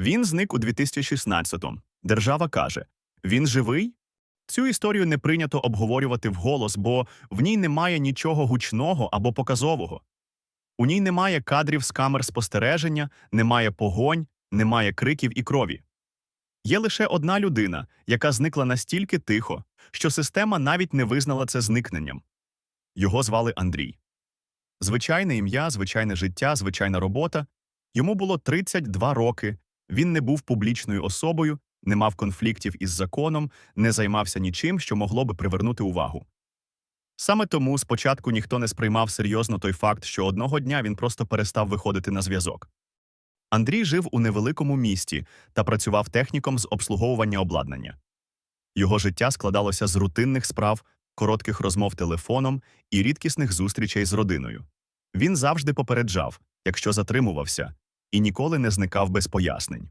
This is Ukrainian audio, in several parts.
Він зник у 2016-му. Держава каже: він живий? Цю історію не прийнято обговорювати вголос, бо в ній немає нічого гучного або показового. У ній немає кадрів з камер спостереження, немає погонь, немає криків і крові. Є лише одна людина, яка зникла настільки тихо, що система навіть не визнала це зникненням. Його звали Андрій. Звичайне ім'я, звичайне життя, звичайна робота. Йому було 32 роки, він не був публічною особою, не мав конфліктів із законом, не займався нічим, що могло би привернути увагу. Саме тому спочатку ніхто не сприймав серйозно той факт, що одного дня він просто перестав виходити на зв'язок. Андрій жив у невеликому місті та працював техніком з обслуговування обладнання. Його життя складалося з рутинних справ, коротких розмов телефоном і рідкісних зустрічей з родиною. Він завжди попереджав, якщо затримувався, і ніколи не зникав без пояснень.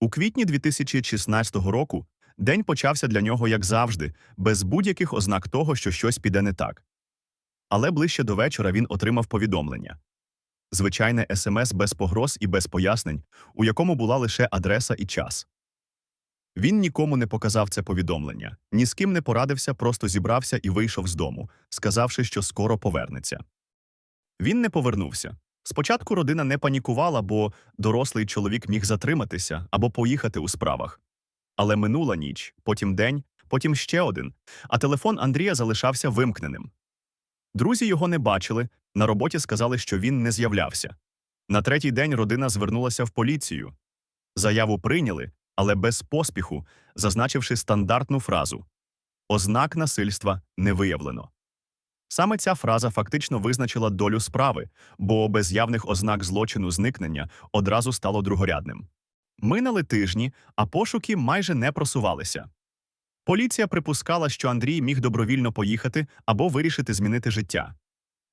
У квітні 2016 року день почався для нього, як завжди, без будь-яких ознак того, що щось піде не так. Але ближче до вечора він отримав повідомлення звичайне смс без погроз і без пояснень, у якому була лише адреса і час. Він нікому не показав це повідомлення, ні з ким не порадився, просто зібрався і вийшов з дому, сказавши, що скоро повернеться. Він не повернувся. Спочатку родина не панікувала, бо дорослий чоловік міг затриматися або поїхати у справах. Але минула ніч, потім день, потім ще один, а телефон Андрія залишався вимкненим. Друзі його не бачили, на роботі сказали, що він не з'являвся. На третій день родина звернулася в поліцію. Заяву прийняли, але без поспіху, зазначивши стандартну фразу Ознак насильства не виявлено. Саме ця фраза фактично визначила долю справи, бо без явних ознак злочину зникнення одразу стало другорядним. Минали тижні, а пошуки майже не просувалися. Поліція припускала, що Андрій міг добровільно поїхати або вирішити змінити життя.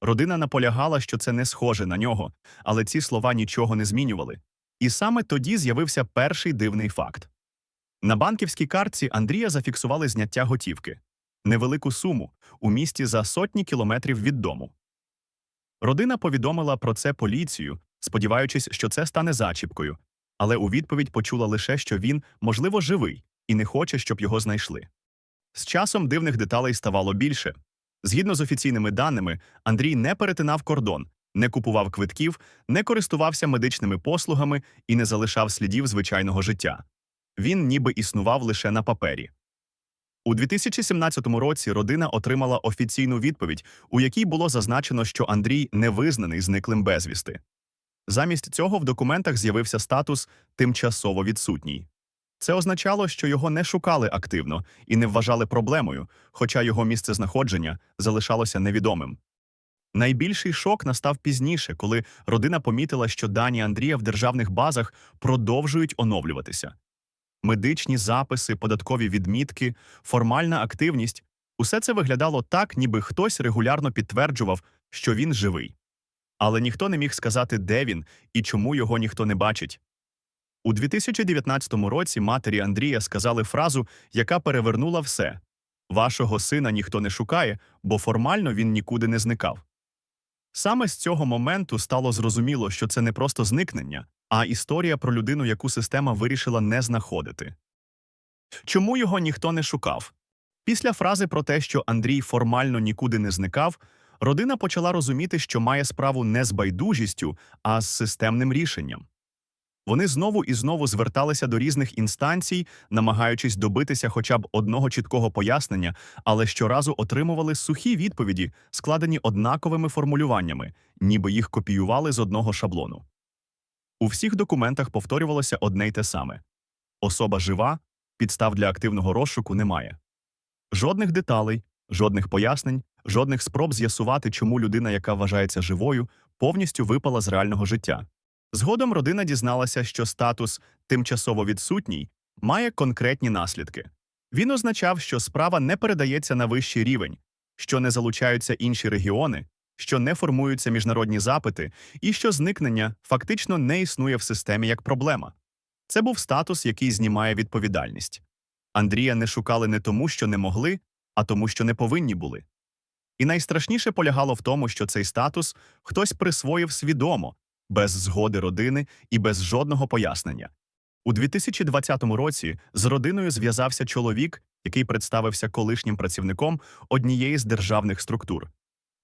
Родина наполягала, що це не схоже на нього, але ці слова нічого не змінювали. І саме тоді з'явився перший дивний факт. На банківській картці Андрія зафіксували зняття готівки невелику суму у місті за сотні кілометрів від дому. Родина повідомила про це поліцію, сподіваючись, що це стане зачіпкою, але у відповідь почула лише, що він, можливо, живий і не хоче, щоб його знайшли. З часом дивних деталей ставало більше. Згідно з офіційними даними, Андрій не перетинав кордон, не купував квитків, не користувався медичними послугами і не залишав слідів звичайного життя. Він ніби існував лише на папері. У 2017 році родина отримала офіційну відповідь, у якій було зазначено, що Андрій не визнаний зниклим безвісти. Замість цього в документах з'явився статус тимчасово відсутній. Це означало, що його не шукали активно і не вважали проблемою, хоча його місцезнаходження залишалося невідомим. Найбільший шок настав пізніше, коли родина помітила, що дані Андрія в державних базах продовжують оновлюватися. Медичні записи, податкові відмітки, формальна активність усе це виглядало так, ніби хтось регулярно підтверджував, що він живий. Але ніхто не міг сказати, де він і чому його ніхто не бачить. У 2019 році матері Андрія сказали фразу, яка перевернула все Вашого сина ніхто не шукає, бо формально він нікуди не зникав. Саме з цього моменту стало зрозуміло, що це не просто зникнення, а історія про людину, яку система вирішила не знаходити. Чому його ніхто не шукав? Після фрази про те, що Андрій формально нікуди не зникав, родина почала розуміти, що має справу не з байдужістю, а з системним рішенням. Вони знову і знову зверталися до різних інстанцій, намагаючись добитися хоча б одного чіткого пояснення, але щоразу отримували сухі відповіді, складені однаковими формулюваннями, ніби їх копіювали з одного шаблону. У всіх документах повторювалося одне й те саме особа жива, підстав для активного розшуку немає. Жодних деталей, жодних пояснень, жодних спроб з'ясувати, чому людина, яка вважається живою, повністю випала з реального життя. Згодом родина дізналася, що статус тимчасово відсутній має конкретні наслідки. Він означав, що справа не передається на вищий рівень, що не залучаються інші регіони, що не формуються міжнародні запити, і що зникнення фактично не існує в системі як проблема. Це був статус, який знімає відповідальність. Андрія не шукали не тому, що не могли, а тому, що не повинні були. І найстрашніше полягало в тому, що цей статус хтось присвоїв свідомо, без згоди родини і без жодного пояснення. У 2020 році з родиною зв'язався чоловік, який представився колишнім працівником однієї з державних структур.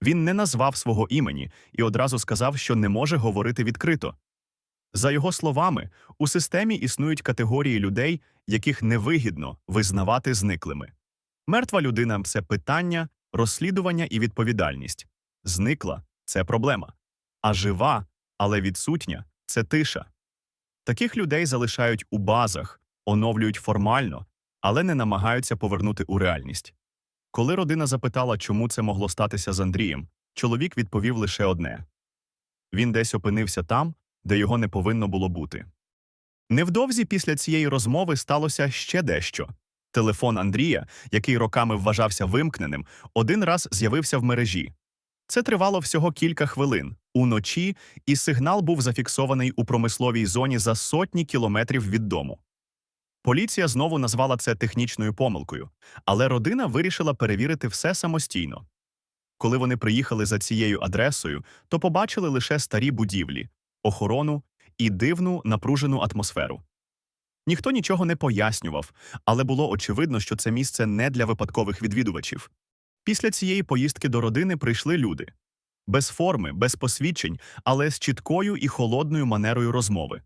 Він не назвав свого імені і одразу сказав, що не може говорити відкрито. За його словами, у системі існують категорії людей, яких невигідно визнавати зниклими. Мертва людина це питання, розслідування і відповідальність. Зникла це проблема. А жива, але відсутня це тиша. Таких людей залишають у базах, оновлюють формально, але не намагаються повернути у реальність. Коли родина запитала, чому це могло статися з Андрієм, чоловік відповів лише одне він десь опинився там, де його не повинно було бути. Невдовзі після цієї розмови сталося ще дещо. Телефон Андрія, який роками вважався вимкненим, один раз з'явився в мережі. Це тривало всього кілька хвилин уночі, і сигнал був зафіксований у промисловій зоні за сотні кілометрів від дому. Поліція знову назвала це технічною помилкою, але родина вирішила перевірити все самостійно. Коли вони приїхали за цією адресою, то побачили лише старі будівлі, охорону і дивну напружену атмосферу. Ніхто нічого не пояснював, але було очевидно, що це місце не для випадкових відвідувачів. Після цієї поїздки до родини прийшли люди без форми, без посвідчень, але з чіткою і холодною манерою розмови.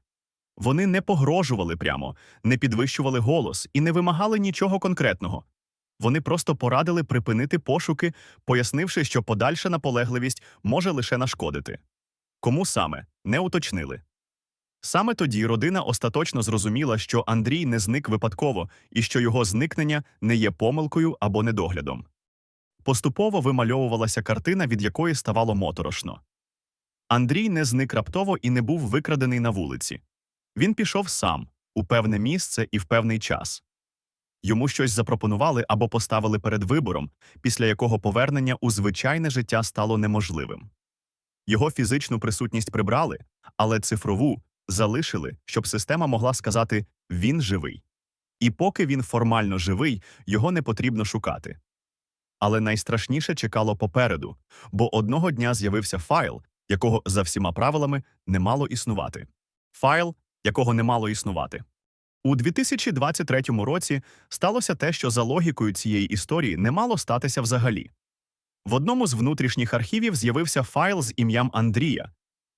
Вони не погрожували прямо, не підвищували голос і не вимагали нічого конкретного. Вони просто порадили припинити пошуки, пояснивши, що подальша наполегливість може лише нашкодити. Кому саме не уточнили. Саме тоді родина остаточно зрозуміла, що Андрій не зник випадково і що його зникнення не є помилкою або недоглядом. Поступово вимальовувалася картина, від якої ставало моторошно. Андрій не зник раптово і не був викрадений на вулиці. Він пішов сам у певне місце і в певний час. Йому щось запропонували або поставили перед вибором, після якого повернення у звичайне життя стало неможливим. Його фізичну присутність прибрали, але цифрову залишили, щоб система могла сказати він живий. І поки він формально живий, його не потрібно шукати. Але найстрашніше чекало попереду, бо одного дня з'явився файл, якого за всіма правилами не мало існувати. Файл, якого не мало існувати. У 2023 році сталося те, що за логікою цієї історії не мало статися взагалі. В одному з внутрішніх архівів з'явився файл з ім'ям Андрія.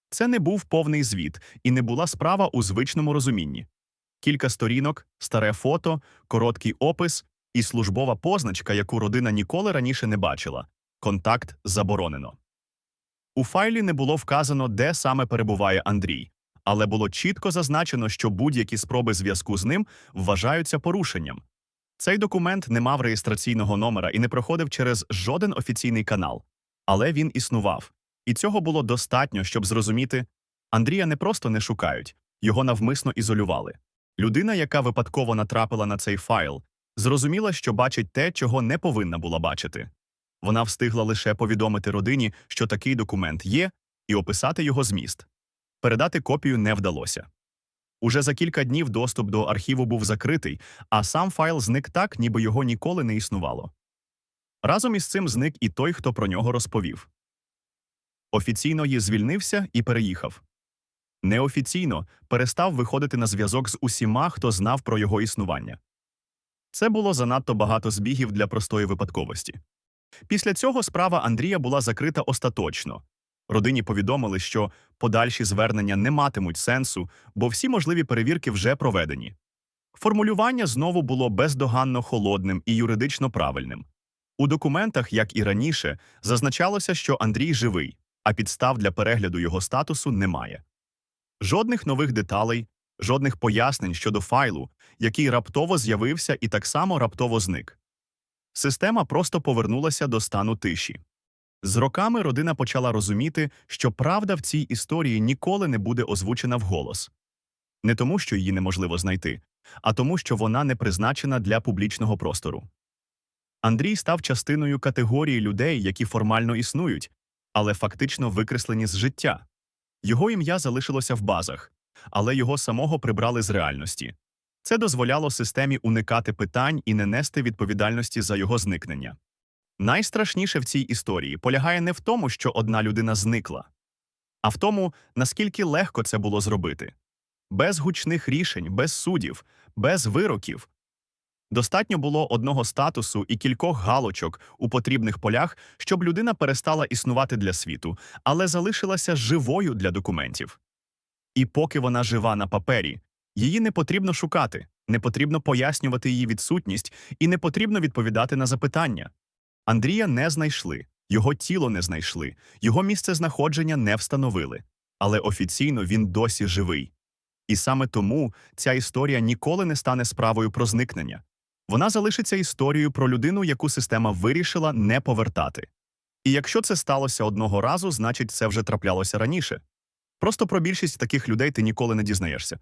Це не був повний звіт і не була справа у звичному розумінні. Кілька сторінок, старе фото, короткий опис і службова позначка, яку родина ніколи раніше не бачила контакт заборонено. У файлі не було вказано, де саме перебуває Андрій, але було чітко зазначено, що будь-які спроби зв'язку з ним вважаються порушенням. Цей документ не мав реєстраційного номера і не проходив через жоден офіційний канал, але він існував. І цього було достатньо, щоб зрозуміти Андрія не просто не шукають, його навмисно ізолювали. Людина, яка випадково натрапила на цей файл, зрозуміла, що бачить те, чого не повинна була бачити. Вона встигла лише повідомити родині, що такий документ є, і описати його зміст. Передати копію не вдалося. Уже за кілька днів доступ до архіву був закритий, а сам файл зник так, ніби його ніколи не існувало. Разом із цим зник і той, хто про нього розповів. Офіційно її звільнився і переїхав. Неофіційно перестав виходити на зв'язок з усіма, хто знав про його існування. Це було занадто багато збігів для простої випадковості. Після цього справа Андрія була закрита остаточно. Родині повідомили, що подальші звернення не матимуть сенсу, бо всі можливі перевірки вже проведені. Формулювання знову було бездоганно холодним і юридично правильним. У документах, як і раніше, зазначалося, що Андрій живий, а підстав для перегляду його статусу немає. Жодних нових деталей, жодних пояснень щодо файлу, який раптово з'явився і так само раптово зник. Система просто повернулася до стану тиші. З роками родина почала розуміти, що правда в цій історії ніколи не буде озвучена вголос. Не тому, що її неможливо знайти, а тому, що вона не призначена для публічного простору. Андрій став частиною категорії людей, які формально існують, але фактично викреслені з життя. Його ім'я залишилося в базах, але його самого прибрали з реальності. Це дозволяло системі уникати питань і не нести відповідальності за його зникнення. Найстрашніше в цій історії полягає не в тому, що одна людина зникла. а в тому, наскільки легко це було зробити. Без гучних рішень, без судів, без вироків. Достатньо було одного статусу і кількох галочок у потрібних полях, щоб людина перестала існувати для світу, але залишилася живою для документів. І поки вона жива на папері, її не потрібно шукати, не потрібно пояснювати її відсутність і не потрібно відповідати на запитання. Андрія не знайшли, його тіло не знайшли, його місце знаходження не встановили, але офіційно він досі живий. І саме тому ця історія ніколи не стане справою про зникнення. Вона залишиться історією про людину, яку система вирішила не повертати. І якщо це сталося одного разу, значить це вже траплялося раніше. Просто про більшість таких людей ти ніколи не дізнаєшся.